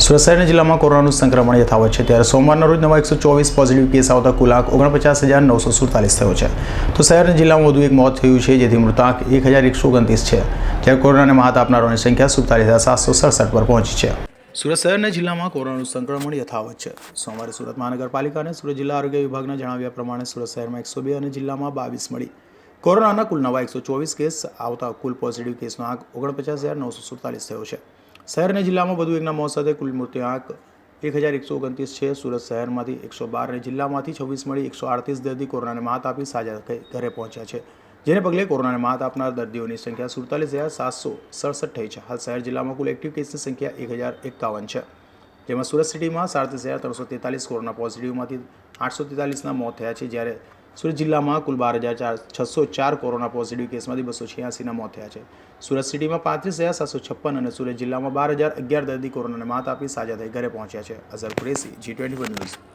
સુરત જિલ્લામાં કોરોનાનું સંક્રમણ યથાવત છે. ત્યારે સોમવારના રોજ નવા એકસો ચોવીસ પોઝિટિવ કેસ આવતા કુલ આંક ઓગણપચાસ હજાર નવસો સુડતાલીસ થયો છે. તો શહેરના જિલ્લામાં વધુ એક મોત થયું છે, જેથી મૃતાંક એક હજાર એકસો ઓગણત્રીસ છે. જ્યારે કોરોનાને માત આપનારોની સંખ્યા સુડતાલીસ હજાર સાતસો સડસઠ પર પહોંચી છે. સુરત શહેરના જિલ્લામાં કોરોનાનું સંક્રમણ યથાવત છે. સોમવારે સુરત મહાનગરપાલિકા અને સુરત જિલ્લા આરોગ્ય વિભાગના જણાવ્યા પ્રમાણે સુરત શહેરમાં એકસો બે અને જિલ્લામાં બાવીસ મળી. કોરોનાના કુલ નવા એકસો ચોવીસ કેસ આવતા કુલ પોઝિટિવ કેસનો આંક ઓગણપચાસ હજાર નવસો સુડતાલીસ થયો છે. શહેર અને જિલ્લામાં વધુ એકના મોત સાથે કુલ મૃત્યુ આંક એક હજાર એકસો ઓગણત્રીસ છે. સુરત શહેરમાંથી એકસો બાર અને જિલ્લામાંથી છવ્વીસ મળી એકસો આડત્રીસ દર્દી કોરોનાને માત આપી સાજા ઘરે પહોંચ્યા છે. જેને પગલે કોરોનાને માત આપનાર દર્દીઓની સંખ્યા સુડતાલીસ હજાર સાતસો સડસઠ થઈ છે. હાલ શહેર જિલ્લામાં કુલ એક્ટિવ કેસની સંખ્યા એક હજાર એકાવન છે. જેમાં સુરત સિટીમાં સાડત્રીસ હજાર ત્રણસો તેતાલીસ કોરોના પોઝિટિવમાંથી આઠસો તેતાલીસના મોત થયા છે. જ્યારે સુરત જિલ્લામાં કુલ બાર હજાર ચાર છસો ચાર કોરોના પોઝિટિવ કેસમાંથી બસો છ્યાસીના મોત થયા છે. સુરત સિટીમાં પાંત્રીસ હજાર સાતસો છપ્પન અને સુરત જિલ્લામાં બાર હજાર અગિયાર દર્દી કોરોનાને માત આપી સાજા થઈ ઘરે પહોંચ્યા છે. Azhar Qureshi G twenty news.